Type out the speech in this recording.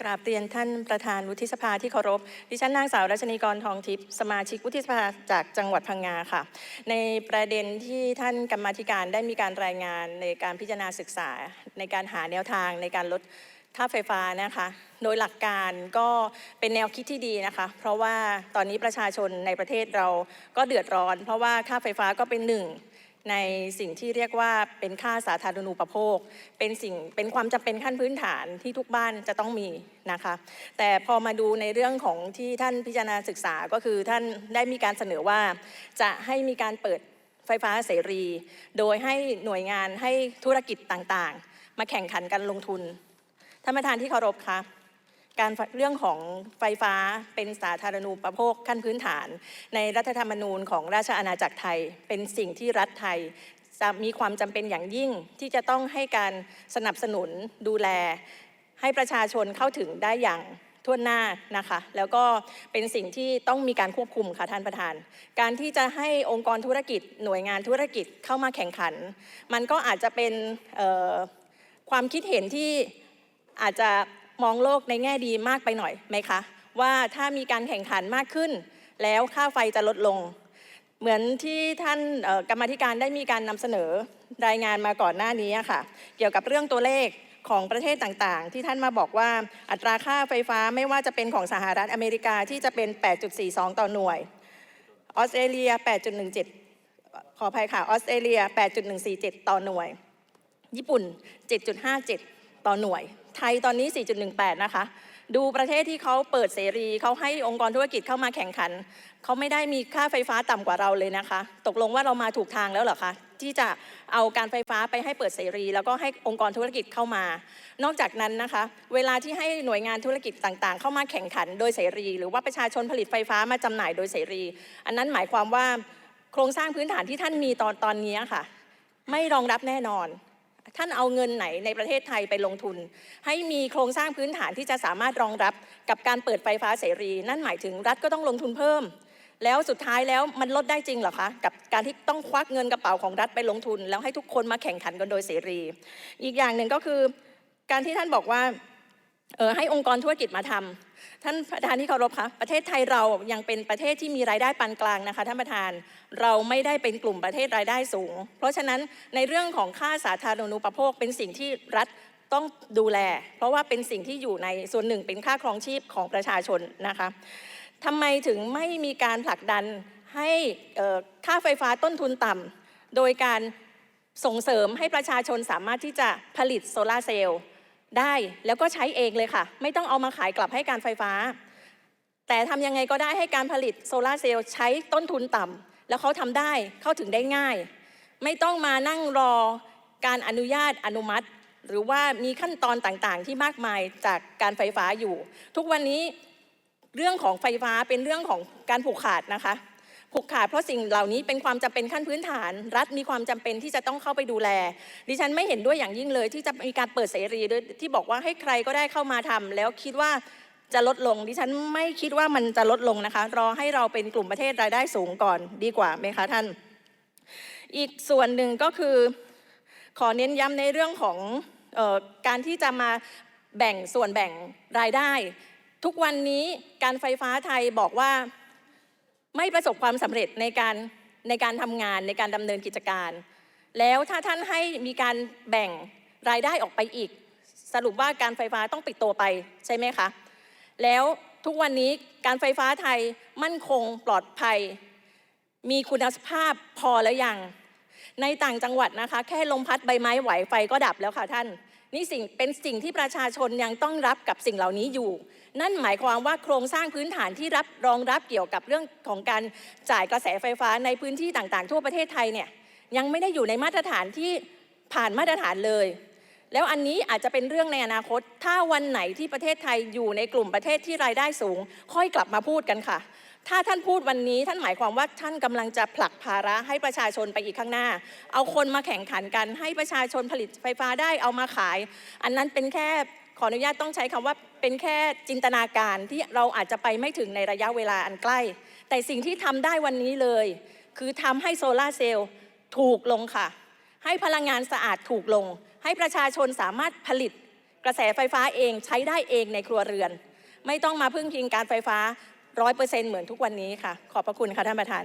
กราบเรียนท่านประธานวุฒิสภาที่เคารพ ดิฉันนางสาวรัชนีกรทองทิพย์สมาชิกวุฒิสภาจากจังหวัดพังงาค่ะ ในประเด็นที่ท่านกรรมาธิการได้มีการรายงานในการพิจารณาศึกษา ในการหาแนวทางในการลดค่าไฟฟ้านะคะ โดยหลักการก็เป็นแนวคิดที่ดีนะคะ เพราะว่าตอนนี้ประชาชนในประเทศเราก็เดือดร้อน เพราะว่าค่าไฟฟ้าก็เป็นหนึ่ง ในสิ่งที่เรียกว่าเป็นค่าสาธารณูปโภค เป็นสิ่งเป็นความจำเป็นขั้นพื้นฐานที่ทุกบ้านจะต้องมีนะคะ แต่พอมาดูในเรื่องของที่ท่านพิจารณาศึกษาก็คือท่านได้มีการเสนอว่าจะให้มีการเปิดไฟฟ้าเสรี โดยให้หน่วยงานให้ธุรกิจต่างๆ มาแข่งขันกันลงทุนท่านประธานที่เคารพคะ การเรื่องของไฟฟ้าเป็นสาธารณูปโภคขั้นพื้นฐาน ในรัฐธรรมนูญของราชอาณาจักรไทย เป็นสิ่งที่รัฐไทยจะมีความจำเป็นอย่างยิ่งที่จะต้องให้การสนับสนุนดูแล ให้ประชาชนเข้าถึงได้อย่างทั่วหน้านะคะ แล้วก็เป็นสิ่งที่ต้องมีการควบคุมค่ะท่านประธาน การที่จะให้องค์กรธุรกิจ หน่วยงานธุรกิจเข้ามาแข่งขัน มันก็อาจจะเป็นความคิดเห็นที่อาจจะ มองโลกในแง่ดีมากไปหน่อยไหมคะ ว่าถ้ามีการแข่งขันมากขึ้น แล้วค่าไฟจะลดลง เหมือนที่ท่านกรรมธิการได้มีการนำเสนอรายงานมาก่อนหน้านี้ค่ะ เกี่ยวกับเรื่องตัวเลขของประเทศต่างๆ ที่ท่านมาบอกว่าอัตราค่าไฟฟ้าไม่ว่าจะเป็นของสหรัฐอเมริกาที่จะเป็น 8.42 ต่อหน่วย ออสเตรเลีย 8.17 ขออภัยค่ะ ออสเตรเลีย 8.147 ต่อหน่วย ญี่ปุ่น 7.57 ต่อหน่วย ไทยตอนนี้ 4.18 นะคะ ดูประเทศที่เขาเปิดเสรีเขาให้องค์กรธุรกิจเข้ามาแข่งขัน เขาไม่ได้มีค่าไฟฟ้าต่ำกว่าเราเลยนะคะ ตกลงว่าเรามาถูกทางแล้วเหรอคะ ที่จะเอาการไฟฟ้าไปให้เปิดเสรี แล้วก็ให้องค์กรธุรกิจเข้ามา นอกจากนั้นนะคะ เวลาที่ให้หน่วยงานธุรกิจต่างๆ เข้ามาแข่งขันโดยเสรี หรือว่าประชาชนผลิตไฟฟ้ามาจำหน่ายโดยเสรี อันนั้นหมายความว่าโครงสร้างพื้นฐานที่ท่านมีตอนตอนนี้ค่ะ ไม่รองรับแน่นอน ท่านเอาเงินไหนในประเทศไทยไปลงทุน ให้มีโครงสร้างพื้นฐานที่จะสามารถรองรับกับการเปิดไฟฟ้าเสรี นั่นหมายถึงรัฐก็ต้องลงทุนเพิ่ม แล้วสุดท้ายแล้วมันลดได้จริงหรอคะ กับการที่ต้องควักเงินกระเป๋าของรัฐไปลงทุน แล้วให้ทุกคนมาแข่งขันกันโดยเสรี อีกอย่างหนึ่งก็คือ การที่ท่านบอกว่า ให้องค์กรธุรกิจมาทำท่านประธานที่เคารพคะประเทศไทยเรายังเป็นประเทศที่มีรายได้ปานกลางนะคะท่านประธาน เราไม่ได้เป็นกลุ่มประเทศรายได้สูง เพราะฉะนั้นในเรื่องของค่าสาธารณูปโภคเป็นสิ่งที่รัฐต้องดูแล เพราะว่าเป็นสิ่งที่อยู่ในส่วนหนึ่งเป็นค่าครองชีพของประชาชนนะคะทำไมถึงไม่มีการผลักดันให้ค่าไฟฟ้าต้นทุนต่ำโดยการส่งเสริมให้ประชาชนสามารถที่จะผลิตโซลาร์เซลล์ ได้แล้วก็ใช้เองเลยค่ะ ไม่ต้องเอามาขายกลับให้การไฟฟ้า แต่ทำยังไงก็ได้ให้การผลิตโซลาร์เซลล์ใช้ต้นทุนต่ำแล้วเขาทำได้เข้าถึงได้ง่าย ไม่ต้องมานั่งรอการอนุญาตอนุมัติ หรือว่ามีขั้นตอนต่างๆ ที่มากมายจากการไฟฟ้าอยู่ ทุกวันนี้เรื่องของไฟฟ้าเป็นเรื่องของการผูกขาดนะคะ ผูกขาดเพราะสิ่งเหล่านี้เป็นความจำเป็นขั้นพื้นฐาน รัฐมีความจำเป็นที่จะต้องเข้าไปดูแล ดิฉันไม่เห็นด้วยอย่างยิ่งเลย ที่จะมีการเปิดเสรีด้วยที่บอกว่าให้ใครก็ได้เข้ามาทำแล้วคิดว่าจะลดลง ดิฉันไม่คิดว่ามันจะลดลงนะคะ รอให้เราเป็นกลุ่มประเทศรายได้สูงก่อนดีกว่าไหมคะท่าน อีกส่วนหนึ่งก็คือขอเน้นย้ำในเรื่องของออการที่จะมาแบ่งส่วนแบ่งรายได้ ทุกวันนี้การไฟฟ้าไทยบอกว่า ไม่ประสบความสำเร็จในการในการทำงานในการดำเนินกิจการ แล้วถ้าท่านให้มีการแบ่งรายได้ออกไปอีก สรุปว่าการไฟฟ้าต้องปิดตัวไปใช่ไหมคะ แล้วทุกวันนี้การไฟฟ้าไทยมั่นคงปลอดภัย มีคุณภาพพอแล้วยัง ในต่างจังหวัดนะคะ แค่ลมพัดใบไม้ไหวไฟก็ดับแล้วค่ะท่าน นี่สิ่งเป็นสิ่งที่ประชาชนยังต้องรับกับสิ่งเหล่านี้อยู่ นั่นหมายความว่าโครงสร้างพื้นฐานที่รับรองรับเกี่ยวกับเรื่องของการจ่ายกระแสไฟฟ้าในพื้นที่ต่างๆ ทั่วประเทศไทยเนี่ยยังไม่ได้อยู่ในมาตรฐานที่ผ่านมาตรฐานเลย แล้วอันนี้อาจจะเป็นเรื่องในอนาคต ถ้าวันไหนที่ประเทศไทยอยู่ในกลุ่มประเทศที่รายได้สูง ค่อยกลับมาพูดกันค่ะ ถ้าท่านพูดวันนี้ท่านหมายความว่าท่านกำลังจะผลักภาระให้ประชาชนไปอีกข้างหน้า เอาคนมาแข่งขันกัน ให้ประชาชนผลิตไฟฟ้าได้เอามาขาย อันนั้นเป็นแค่ขออนุญาตต้องใช้คำว่าเป็นแค่จินตนาการที่เราอาจจะไปไม่ถึงในระยะเวลาอันใกล้ แต่สิ่งที่ทำได้วันนี้เลย คือทำให้โซลาร์เซลล์ถูกลงค่ะ ให้พลังงานสะอาดถูกลง ให้ประชาชนสามารถผลิตกระแสไฟฟ้าเองใช้ได้เองในครัวเรือน ไม่ต้องมาพึ่งพิงการไฟฟ้าร้อยเปอร์เซ็นเหมือนทุกวันนี้ค่ะ ขอบพระคุณค่ะท่านประธาน